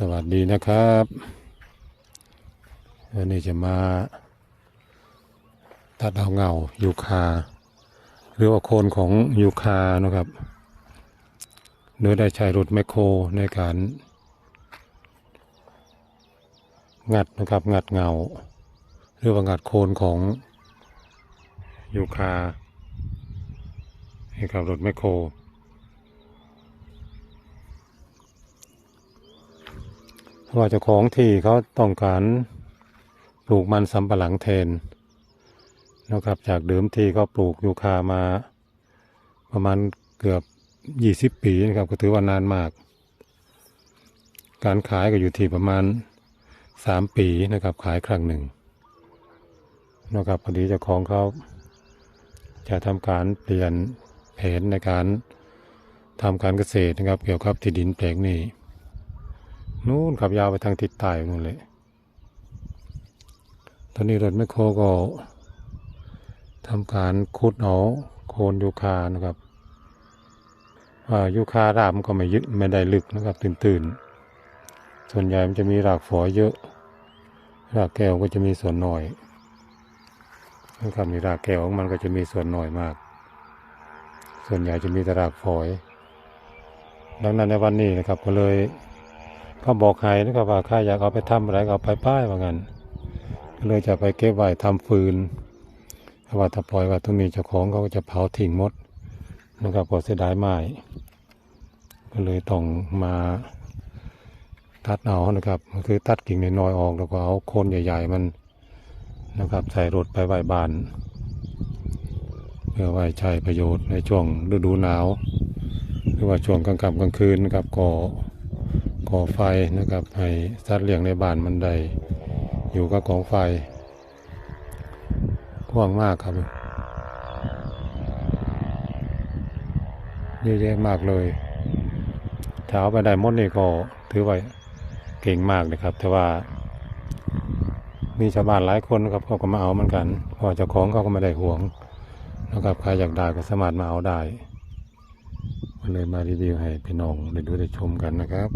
สวัสดีนะครับวันนี้จะมาตัดเอาเงายูคาหรือว่าโคนของยูคานะครับโดยได้ใช้รถแมคโครในการ งัดนะครับงัดเงา หรือว่างัดโคนของยูคาให้กับรถแมคโคร เพราะ ว่าเจ้าของที่เขาต้องการปลูกมันสำปะหลังแทนนะครับ จากเดิมที่เขาปลูกยูคามา ประมาณเกือบยี่สิบปีนะครับก็ถือว่านานมาก การขายก็อยู่ที่ประมาณสามปีนะครับ ขายครั้งหนึ่งนะครับพอดีเจ้าของเขาจะทำการเปลี่ยนแผนในการทำการเกษตรนะครับ เกี่ยวกับที่ดินแปลงนี้ นู่นขับยาวไปทางทิศใต้นู่นเลย ตอนนี้รถแมคโครก็ทำการขุดเอาโคนยูคานะครับว่ายูคารากมันก็ไม่ยึดไม่ได้ลึกนะครับ ตื่นๆ ส่วนใหญ่มันจะมีรากฝอยเยอะ รากแก้วก็จะมีส่วนหน้อยนะครับมีรากแก้วของมันก็จะมีส่วนหน้อยมาก ส่วนใหญ่จะมีแต่รากฝอย ดังนั้นในวันนี้นะครับก็เลย เขาบอกใครนะครับว่าใครอยากเอาไปทำอะไรก็เอาไปป้ายว่างั้นก็เลยจะไปเก็บไว้ทำฟืนเพราะว่าถ้าปล่อยว่าตรงนี้เจ้าของเขาก็จะเผาทิ้งหมดนะครับก็เสียดายไม้ก็เลยต้องมาตัดเอานะครับก็คือตัดกิ่งน้อยๆออกแล้วก็เอาโคนใหญ่ ๆ มันนะครับใส่รถไปไว้บ้านเพื่อไว้ใช้ประโยชน์ในช่วงฤดูหนาว หรือว่าช่วงกลางค่ำกลางคืนนะครับก็ ก่อไฟนะครับ ให้สัตว์เลี้ยงในบ้านมันได้อยู่กับกองไฟกว้างมากครับเยอะแยะมากเลยเช้าไปได้มดนี่ก็ถือว่าเก่งมากนะครับ แต่ว่า มีชาวบ้านหลายคนนะครับเขาก็มาเอาเหมือนกันพอเจ้าของเขาก็ไม่ได้ห่วงนะครับใครอยากได้ก็สามารถมาเอาได้ก็เลยมารีวิวให้พี่น้องได้ดูได้ชมกันนะครับ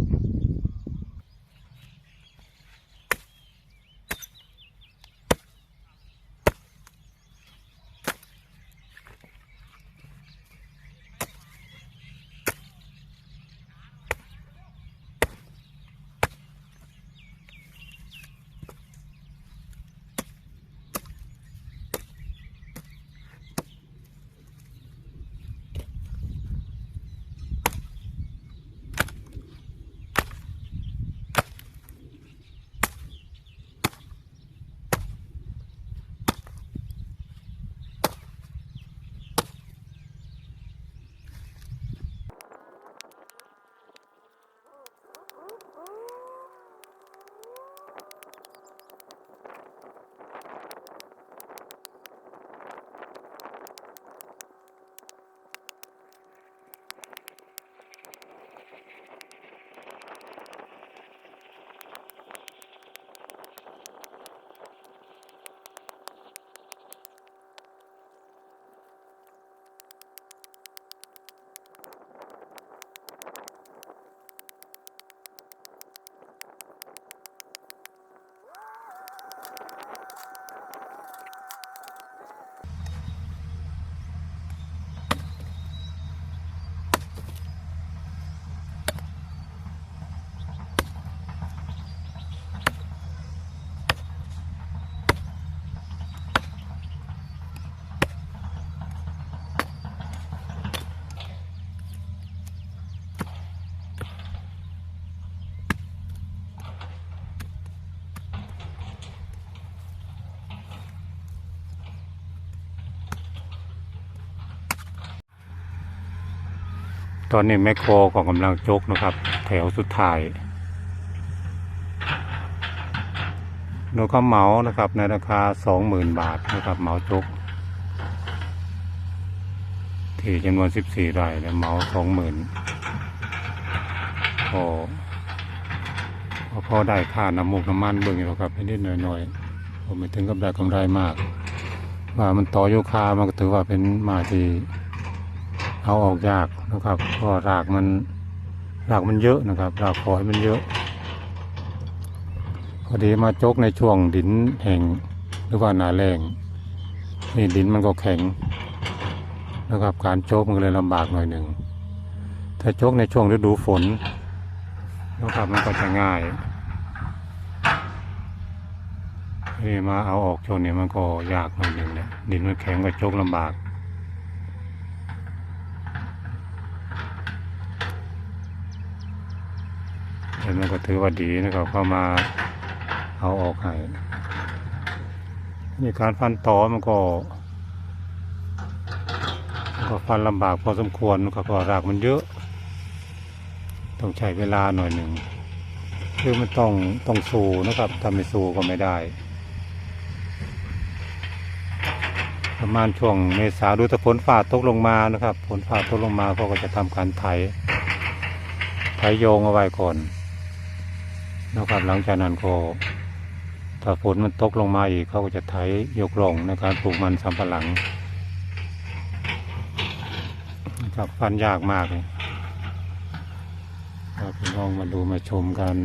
ตอนนี้แมคโครก็กำลังจกนะครับ แถวสุดท้ายโดยเขาเหมานะครับ ในราคาสองหมื่นบาทนะครับเหมาจกที่จำนวนสิบสี่ไร่แล้วเหมาสองหมื่นพอพอพอได้ค่าน้ำมูกน้ำมันเบิ่งอยู่หรอกครับนิดๆหน่อยๆผมไม่ถึงกับได้กำไรมาก ว่ามันต่อโยคามันก็ถือว่าเป็นมาที่ เอาออกยากนะครับเพราะรากมันรากมันเยอะนะครับรากฝอยมันเยอะ พอดีมาจกในช่วงดินแห่งหรือว่าหนาแรงนี่ดินมันก็แข็งนะครับการโจกมันเลยลำบากหน่อยหนึ่งถ้าโจกในช่วงฤดูฝนนะครับมันก็จะง่ายนี่มาเอาออกช่วงนี้มันก็ยากหน่อยหนึ่งเนี่ยดินมันแข็งก็โจกลำบาก เห็นมันก็ถือว่าดีนะครับเข้ามาเอาออกให้นี่การฟันต่อมันก็มันก็ฟันลำบากพอสมควรนะครับเพราะรากมันเยอะ ต้องใช้เวลาหน่อยหนึ่งคือมันต้องต้องสู้นะครับถ้าไม่สู้ก็ไม่ได้ ประมาณช่วงเมษาดูแต่ฝนฟ้าตกลงมานะครับฝนฟ้าตกลงมาเขาก็จะทำการไถไถโยงเอาไว้ก่อน นะครับหลังจากนั้นก็ถ้าฝนมันตกลงมาอีกเขาก็จะไถยกล่องในการปลูกมันสำปะหลังนะครับฟันยากมากเลยครับพี่น้องมาดูมาชมกัน